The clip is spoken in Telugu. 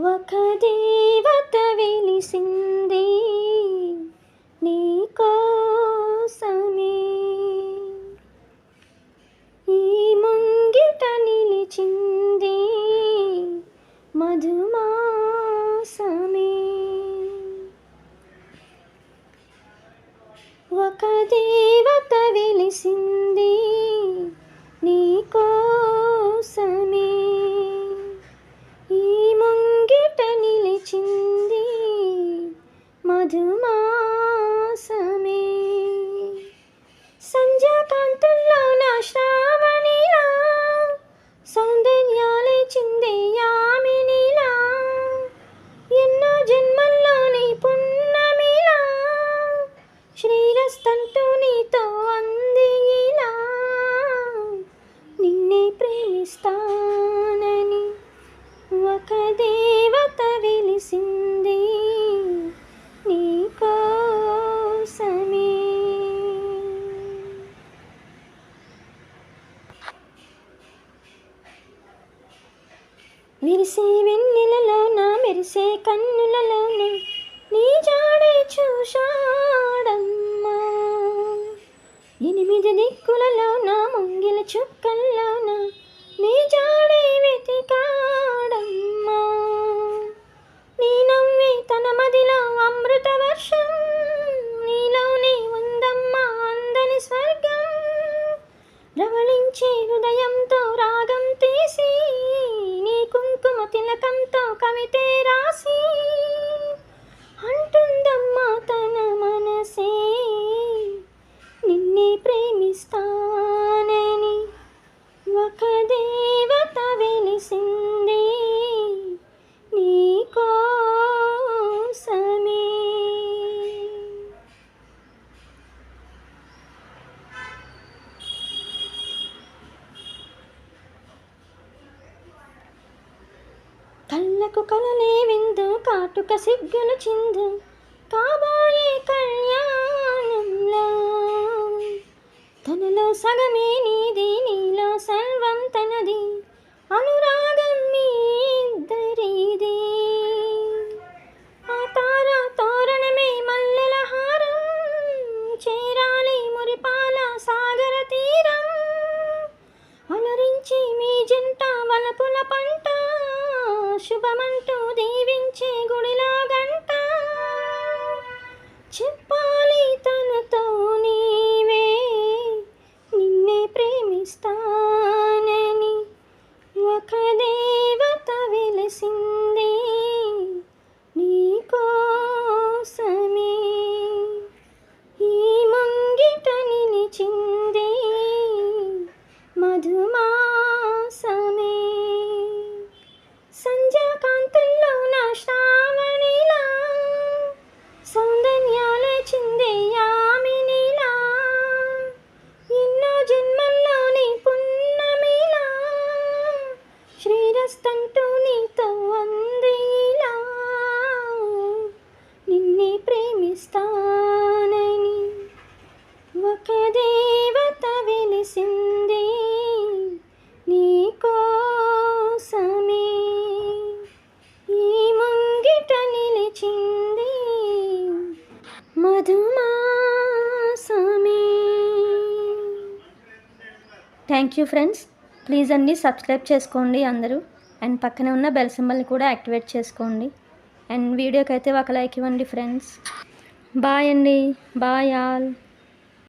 ఒక దేవత వెలిసింది నీకోసమే. ఈ ముంగిట నిలిచింది మధుమాసమే. ఒక దేవత విరిసే వెన్నెలలోన మెరిసే కన్నులలోన నీ జాడే చూశాడమ్మా. ఎనిమిది దిక్కులలోన ముంగిల చుక్కల్లోన నీ జాడే వెతికాడమ్మా. నీ నవ్వి తన మదిలో అమృత వర్షం నీలోనే ఉందమ్మా అందని స్వర్గం. రవళించే హృదయంతో రాగం తీసి కుంకుమ తిలకంతో కవితే రాసి కళ్ళకు కలలే విందు కాటుక సిగ్గులు చిందు. కాబోయే కళ్యాణంలో తనలో సగమే నీది నీలో సర్వం తనది. అనురాగం మీ ఇద్దరిది. ఆ తార తోరణమే మల్లెల హారం చేరాలి మురిపాల సాగర తీరం. అలరించి మీ జంట వలపుల పంట శుభమంటూ దీవించే గుడిలో గంట చెప్పాలి తనతో నీవే నిన్నే ప్రేమిస్తానని. ఒక దేవత వెలిసింది థ్యాంక్ యూ ఫ్రెండ్స్ ప్లీజ్ అన్ని సబ్స్క్రైబ్ చేసుకోండి అందరూ. అండ్ పక్కనే ఉన్న బెల్ సింబల్ని కూడా యాక్టివేట్ చేసుకోండి. అండ్ వీడియోకి అయితే ఒక లైక్ ఇవ్వండి ఫ్రెండ్స్ బాయ్ అండి. Bye all